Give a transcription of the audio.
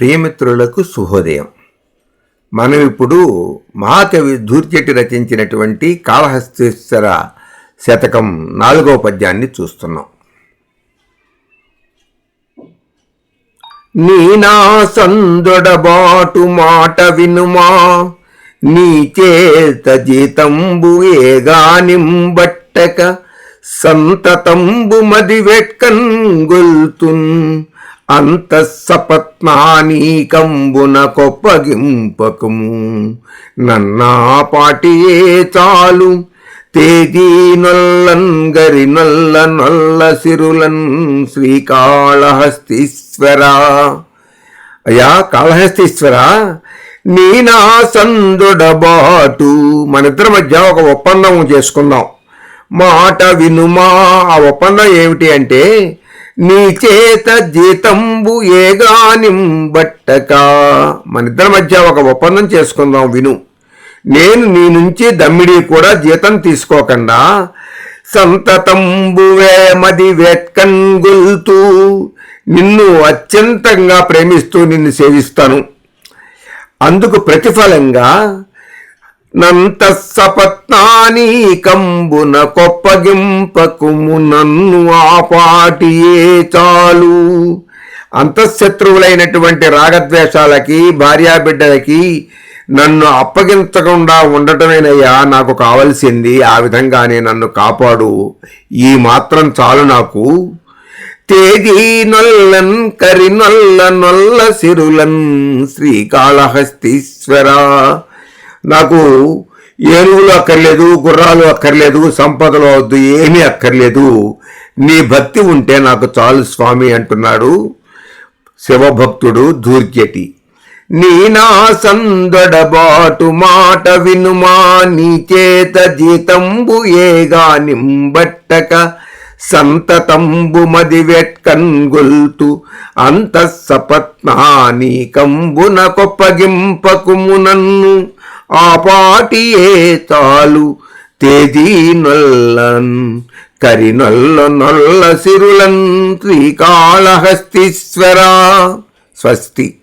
ప్రియమిత్రులకు శుభోదయం మనం ఇప్పుడు మహాకవి ధూర్జటి రచించినటువంటి కాళహస్తీశ్వర శతకం నాలుగవ పద్యాన్ని చూస్తున్నాం. నీ నా సందొడబాటు మాట వినుమా నీ చేత జీతంబు ఏగానింబట్టక సంతతంబు మది వెట్కన్ గొల్తున్. అంత సపత్నానీకంబున కొప్పగింపకము నన్నా పాటియే చాలు. తేదీ నొల్లన్ గరి నొల్ల నొల్ల సిరులన్ శ్రీకాళహస్తీశ్వరా. అయ్యా కాళహస్తీశ్వర నీ నా సందుడబాటు మన ఇద్దరి మధ్య ఒక ఒప్పందం చేసుకుందాం. మాట వినుమా ఆ ఒప్పందం ఏమిటి అంటే నీ చేత జీతంబు ఏగానింబట్టక. మన ఇద్దరి మధ్య ఒక ఒప్పందం చేసుకుందాం విను. నేను నీ నుంచి దమ్మిడి కూడా జీతం తీసుకోకుండా. సంతతంబువే మది వెట్కంగుల్తూ నిన్ను అత్యంతంగా ప్రేమిస్తూ నిన్ను సేవిస్తాను. అందుకు ప్రతిఫలంగా నంత సపత్నాని కంబున కొప్పగింపకుము నన్ను ఆపాటియే చాలు అంతఃశత్రువులైనటువంటి రాగద్వేషాలకి భార్యాబిడ్డలకి నన్ను అప్పగించకుండా ఉండటమేనయ్యా నాకు కావలసింది ఆ విధంగానే నన్ను కాపాడు. ఈ మాత్రం చాలు నాకు. తేదీ నొల్లన్ కరి నొల్ల నొల్ల సిరులన్ శ్రీకాళహస్తీశ్వర. నాకు ఏనుగులు అక్కర్లేదు గుర్రాలు అక్కర్లేదు సంపదలు వద్దు ఏమీ అక్కర్లేదు. నీ భక్తి ఉంటే నాకు చాలు స్వామి అంటున్నాడు శివభక్తుడు ధూర్జటి నీ నా సందడబాటు మాట వినుమా నీ చేత జీతంబు ఏగా నింబట్టక సంతతంబు మది వెట్కన్గొల్తు అంత సపత్నాని కంబున కొప్పగింపకుము నన్ను. ఆ పాటియే తాలు తేదీ నొల్లన్ కరి నొల్ల నొల్ల సిరులన్ శ్రీకాళహస్తీశ్వరా స్వస్తి.